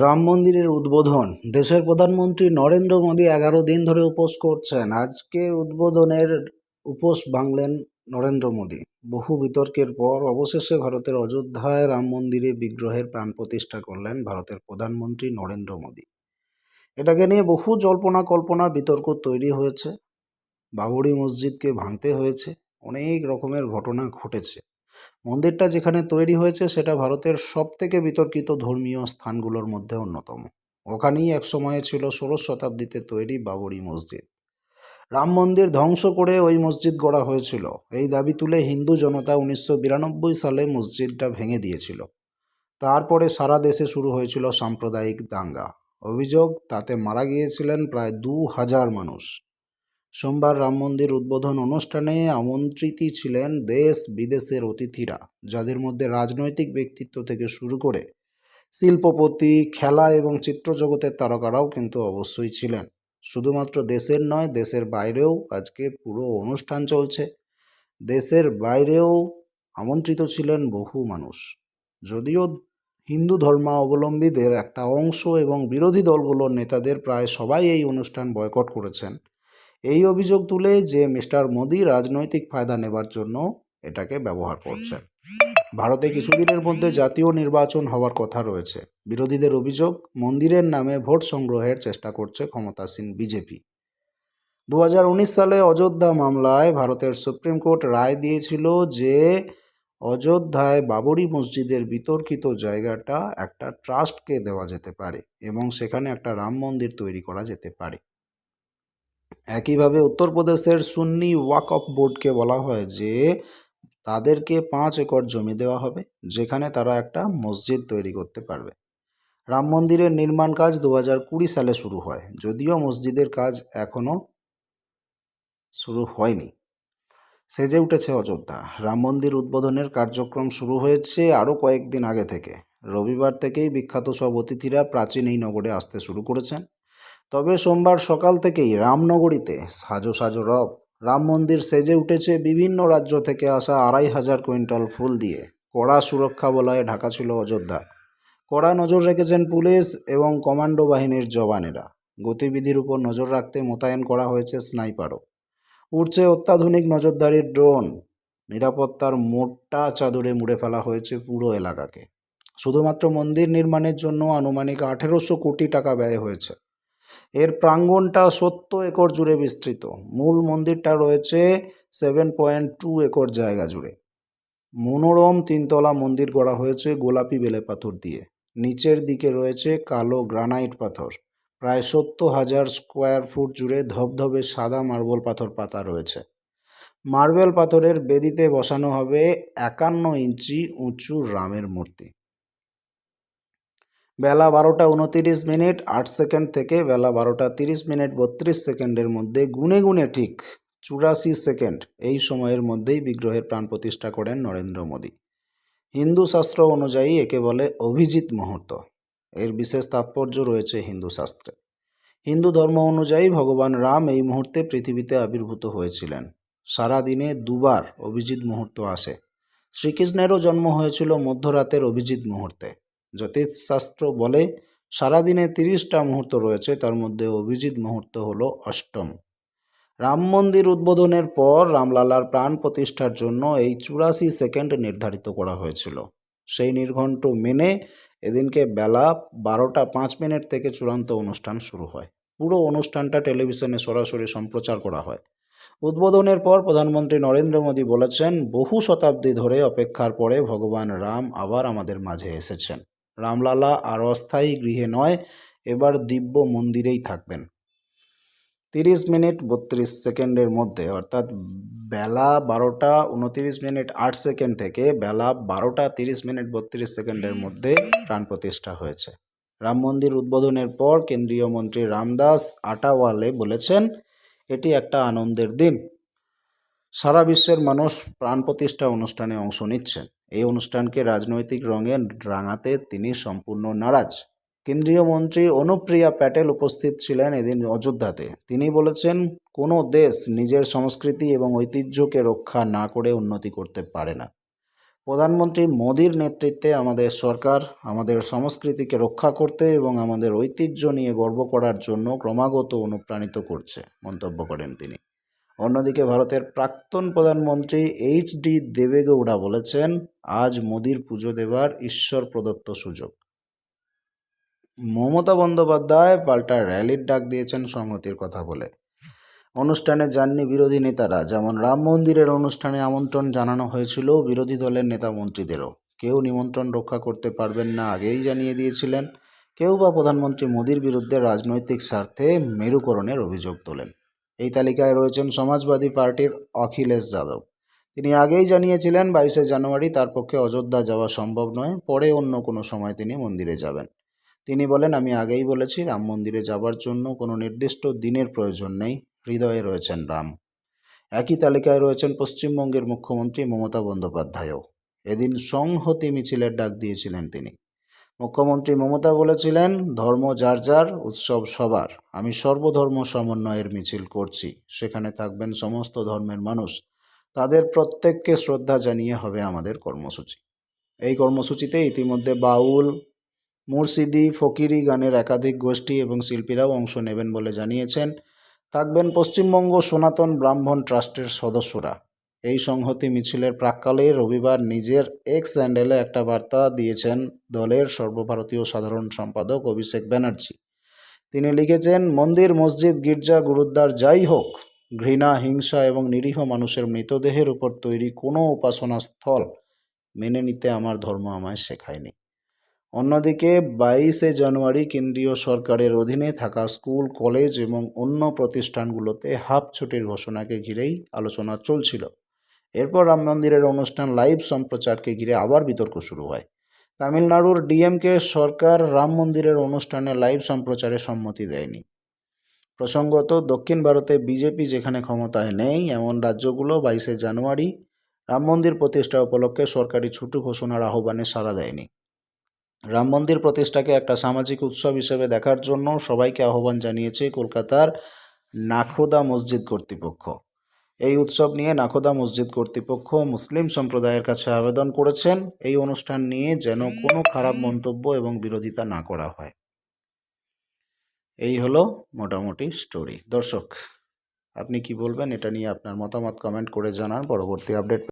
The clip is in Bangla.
রাম মন্দিরের উদ্বোধন। দেশের প্রধানমন্ত্রী নরেন্দ্র মোদী এগারো দিন ধরে উপোস করছেন। আজকে উদ্বোধনের উপোস ভাঙলেন নরেন্দ্র মোদী। বহু বিতর্কের পর অবশেষে ভারতের অযোধ্যায় রাম মন্দিরে বিগ্রহের প্রাণ প্রতিষ্ঠা করলেন ভারতের প্রধানমন্ত্রী নরেন্দ্র মোদী। এটাকে নিয়ে বহু জল্পনা কল্পনা বিতর্ক তৈরি হয়েছে। বাবরি মসজিদকে ভাঙতে হয়েছে। অনেক রকমের ঘটনা ঘটেছে। মন্দিরটা যেখানে তৈরি হয়েছে সেটা ভারতের সব থেকে বিতর্কিত ধর্মীয় স্থানগুলোর মধ্যে অন্যতম। ওখানেই এক সময়ে ছিল ষোড়শ শতাব্দীতে তৈরি বাবরি মসজিদ। রাম মন্দির ধ্বংস করে ওই মসজিদ গড়া হয়েছিল। এই দাবি তুলে হিন্দু জনতা উনিশশো বিরানব্বই সালে মসজিদটা ভেঙে দিয়েছিল। তারপরে সারা দেশে শুরু হয়েছিল সাম্প্রদায়িক দাঙ্গা। অভিযোগ, তাতে মারা গিয়েছিলেন প্রায় দু হাজার মানুষ। সোমবার রাম মন্দির উদ্বোধন অনুষ্ঠানে আমন্ত্রিত ছিলেন দেশ বিদেশের অতিথিরা, যাদের মধ্যে রাজনৈতিক ব্যক্তিত্ব থেকে শুরু করে শিল্পপতি, খেলা এবং চিত্রজগতের তারকারাও কিন্তু অবশ্যই ছিলেন। শুধুমাত্র দেশের নয়, দেশের বাইরেও আজকে পুরো অনুষ্ঠান চলছে। দেশের বাইরেও আমন্ত্রিত ছিলেন বহু মানুষ। যদিও হিন্দু ধর্মাবলম্বীদের একটা অংশ এবং বিরোধী দলগুলোর নেতাদের প্রায় সবাই এই অনুষ্ঠান বয়কট করেছেন। এই অভিযোগ তুলে যে মিস্টার মোদি রাজনৈতিক ফায়দা নেবার জন্য এটাকে ব্যবহার করছেন। ভারতে কিছুদিনের মধ্যে জাতীয় নির্বাচন হওয়ার কথা রয়েছে। বিরোধীদের অভিযোগ, মন্দিরের নামে ভোট সংগ্রহের চেষ্টা করছে ক্ষমতাসীন বিজেপি। দু হাজার উনিশ সালে অযোধ্যা মামলায় ভারতের সুপ্রিম কোর্ট রায় দিয়েছিল যে অযোধ্যায় বাবরি মসজিদের বিতর্কিত জায়গাটা একটা ট্রাস্টকে দেওয়া যেতে পারে এবং সেখানে একটা রাম মন্দির তৈরি করা যেতে পারে। একইভাবে উত্তরপ্রদেশের সুন্নি ওয়াকফ বোর্ডকে বলা হয় যে তাদেরকে পাঁচ একর জমি দেওয়া হবে, যেখানে তারা একটা মসজিদ তৈরি করতে পারবে। রাম মন্দিরের নির্মাণ কাজ দু হাজার কুড়ি সালে শুরু হয়, যদিও মসজিদের কাজ এখনও শুরু হয়নি। সেজে উঠেছে অযোধ্যা। রাম মন্দির উদ্বোধনের কার্যক্রম শুরু হয়েছে আরও কয়েকদিন আগে থেকে। রবিবার থেকেই বিখ্যাত সব অতিথিরা প্রাচীন এই নগরে আসতে শুরু করেছেন। তবে সোমবার সকাল থেকেই রামনগরীতে সাজো সাজো রব। রাম মন্দির সেজে উঠেছে বিভিন্ন রাজ্য থেকে আসা আড়াই হাজার কুইন্টাল ফুল দিয়ে। কড়া সুরক্ষা বলয়ে ঢাকা ছিল অযোধ্যা। কড়া নজর রেখেছেন পুলিশ এবং কমান্ডো বাহিনীর জওয়ানেরা। গতিবিধির উপর নজর রাখতে মোতায়েন করা হয়েছে স্নাইপারও। উঠছে অত্যাধুনিক নজরদারির ড্রোন। নিরাপত্তার মোটা চাদরে মুড়ে ফেলা হয়েছে পুরো এলাকাকে। শুধুমাত্র মন্দির নির্মাণের জন্য আনুমানিক আঠেরোশো কোটি টাকা ব্যয় হয়েছে। এর প্রাঙ্গণটা সত্তর একর জুড়ে বিস্তৃত। মূল মন্দিরটা রয়েছে সেভেন পয়েন্ট টু একর জায়গা জুড়ে। মনোরম তিনতলা মন্দির গড়া হয়েছে গোলাপি বেলে পাথর দিয়ে। নিচের দিকে রয়েছে কালো গ্রানাইট পাথর। প্রায় সত্তর হাজার স্কোয়ার ফুট জুড়ে ধবধবে সাদা মার্বেল পাথর পাতা রয়েছে। মার্বেল পাথরের বেদিতে বসানো হবে একান্ন ইঞ্চি উঁচু রামের মূর্তি। বেলা বারোটা উনতিরিশ মিনিট, আট সেকেন্ড থেকে বেলা বারোটা তিরিশ মিনিট, বত্রিশ সেকেন্ডের মধ্যে গুনে গুনে ঠিক চুরাশি সেকেন্ড এই সময়ের মধ্যেই বিগ্রহের প্রাণ প্রতিষ্ঠা করেন নরেন্দ্র মোদী। হিন্দু শাস্ত্র অনুযায়ী একে বলে অভিজিৎ মুহূর্ত। এর বিশেষ তাৎপর্য রয়েছে হিন্দু শাস্ত্রে। হিন্দু ধর্ম অনুযায়ী ভগবান রাম এই মুহূর্তে পৃথিবীতে আবির্ভূত হয়েছিলেন। সারা দিনে দুবার অভিজিৎ মুহূর্ত আসে। শ্রীকৃষ্ণেরও জন্ম হয়েছিল মধ্যরাতের অভিজিৎ মুহূর্তে। জ্যোতিষশাস্ত্র বলে, সারাদিনে তিরিশটা মুহূর্ত রয়েছে, তার মধ্যে অভিজিৎ মুহূর্ত হলো অষ্টম। রাম মন্দির উদ্বোধনের পর রামলালার প্রাণ প্রতিষ্ঠার জন্য এই চুরাশি সেকেন্ড নির্ধারিত করা হয়েছিল। সেই নির্ঘণ্ট মেনে এদিনকে বেলা বারোটা পাঁচ মিনিট থেকে চূড়ান্ত অনুষ্ঠান শুরু হয়। পুরো অনুষ্ঠানটা টেলিভিশনে সরাসরি সম্প্রচার করা হয়। উদ্বোধনের পর প্রধানমন্ত্রী নরেন্দ্র মোদী বলেছেন, বহু শতাব্দী ধরে অপেক্ষার পরে ভগবান রাম আবার আমাদের মাঝে এসেছেন। রামলালা আর অস্থায়ী গৃহে নয়, এবার দিব্য মন্দিরেই থাকবেন। তিরিশ মিনিট বত্রিশ সেকেন্ডের মধ্যে, অর্থাৎ বেলা বারোটা উনতিরিশ মিনিট আট সেকেন্ড থেকে বেলা বারোটা তিরিশ মিনিট বত্রিশ সেকেন্ডের মধ্যে প্রাণ প্রতিষ্ঠা হয়েছে। রাম মন্দির উদ্বোধনের পর কেন্দ্রীয় মন্ত্রী রামদাস আটাওয়ালে বলেছেন, এটি একটা আনন্দের দিন। সারা বিশ্বের মানুষ প্রাণ প্রতিষ্ঠা অনুষ্ঠানে অংশ নিচ্ছেন। এই অনুষ্ঠানকে রাজনৈতিক রঙে রাঙাতে তিনি সম্পূর্ণ নারাজ। কেন্দ্রীয় মন্ত্রী অনুপ্রিয়া প্যাটেল উপস্থিত ছিলেন এদিন অযোধ্যাতে। তিনি বলেছেন, কোনো দেশ নিজের সংস্কৃতি এবং ঐতিহ্যকে রক্ষা না করে উন্নতি করতে পারে না। প্রধানমন্ত্রী মোদীর নেতৃত্বে আমাদের সরকার আমাদের সংস্কৃতিকে রক্ষা করতে এবং আমাদের ঐতিহ্য নিয়ে গর্ব করার জন্য ক্রমাগত অনুপ্রাণিত করছে, মন্তব্য করেন তিনি। অন্যদিকে ভারতের প্রাক্তন প্রধানমন্ত্রী এইচ ডি দেবেগৌড়া বলেছেন, আজ মোদির পুজো দেবার ঈশ্বর প্রদত্ত সুযোগ। মমতা বন্দ্যোপাধ্যায় পাল্টা র্যালির ডাক দিয়েছেন সংহতির কথা বলে। অনুষ্ঠানে যাননি বিরোধী নেতারা, যেমন রাম মন্দিরের অনুষ্ঠানে আমন্ত্রণ জানানো হয়েছিল বিরোধী দলের নেতা মন্ত্রীদেরও। কেউ নিমন্ত্রণ রক্ষা করতে পারবেন না আগেই জানিয়ে দিয়েছিলেন। কেউ বা প্রধানমন্ত্রী মোদির বিরুদ্ধে রাজনৈতিক স্বার্থে মেরুকরণের অভিযোগ তোলেন। এই তালিকায় রয়েছেন সমাজবাদী পার্টির অখিলেশ যাদব। তিনি আগেই জানিয়েছিলেন বাইশে জানুয়ারি তার পক্ষে অযোধ্যা যাওয়া সম্ভব নয়, পরে অন্য কোনো সময় তিনি মন্দিরে যাবেন। তিনি বলেন, আমি আগেই বলেছি, রাম মন্দিরে যাবার জন্য কোনো নির্দিষ্ট দিনের প্রয়োজন নেই, হৃদয়ে রয়েছেন রাম। একই তালিকায় রয়েছেন পশ্চিমবঙ্গের মুখ্যমন্ত্রী মমতা বন্দ্যোপাধ্যায়ও। এদিন সংহতি মিছিলের ডাক দিয়েছিলেন তিনি। মুখ্যমন্ত্রী মমতা বলেছিলেন, ধর্ম যার যার, উৎসব সবার। আমি সর্বধর্ম সমন্বয়ের মিছিল করছি। সেখানে থাকবেন সমস্ত ধর্মের মানুষ। তাদের প্রত্যেককে শ্রদ্ধা জানিয়ে হবে আমাদের কর্মসূচি। এই কর্মসূচিতে ইতিমধ্যে বাউল, মুর্শিদি, ফকিরি গানের একাধিক গোষ্ঠী এবং শিল্পীরাও অংশ নেবেন বলে জানিয়েছেন। থাকবেন পশ্চিমবঙ্গ সনাতন ব্রাহ্মণ ট্রাস্টের সদস্যরা। এই সংহতি মিছিলের প্রাক্কালে রবিবার নিজের এক্স হ্যান্ডেলে একটা বার্তা দিয়েছেন দলের সর্বভারতীয় সাধারণ সম্পাদক অভিষেক ব্যানার্জি। তিনি লিখেছেন, মন্দির, মসজিদ, গির্জা, গুরুদ্বার যাই হোক, ঘৃণা, হিংসা এবং নিরীহ মানুষের মৃতদেহের উপর তৈরি কোনো উপাসনা স্থল মেনে নিতে আমার ধর্ম আমায় শেখায়নি। অন্যদিকে, বাইশে জানুয়ারি কেন্দ্রীয় সরকারের অধীনে থাকা স্কুল, কলেজ এবং অন্য প্রতিষ্ঠানগুলোতে হাফ ছুটির ঘোষণাকে ঘিরেই আলোচনা চলছিল। এরপর রাম মন্দিরের অনুষ্ঠান লাইভ সম্প্রচারকে ঘিরে আবার বিতর্ক শুরু হয়। তামিলনাড়ুর ডিএমকে সরকার রাম মন্দিরের অনুষ্ঠানে লাইভ সম্প্রচারে সম্মতি দেয়নি। প্রসঙ্গত, দক্ষিণ ভারতে বিজেপি যেখানে ক্ষমতায় নেই, এমন রাজ্যগুলো বাইশে জানুয়ারি রাম মন্দির প্রতিষ্ঠা উপলক্ষে সরকারি ছুটি ঘোষণার আহ্বানে সাড়া দেয়নি। রাম মন্দির প্রতিষ্ঠাকে একটা সামাজিক উৎসব হিসেবে দেখার জন্য সবাইকে আহ্বান জানিয়েছে কলকাতার নাখোদা মসজিদ কর্তৃপক্ষ। এই উৎসব নিয়ে নাখোদা মসজিদ কর্তৃপক্ষ মুসলিম সম্প্রদায়ের কাছে আবেদন করেছেন। এই অনুষ্ঠান নিয়ে যেন কোনো খারাপ মন্তব্য এবং বিরোধিতা না করা হয়। এই হলো মোটামুটি স্টোরি দর্শক, আপনি কি বলবেন? এটা নিয়ে আপনার মতামত কমেন্ট করে জানান। পরবর্তী আপডেট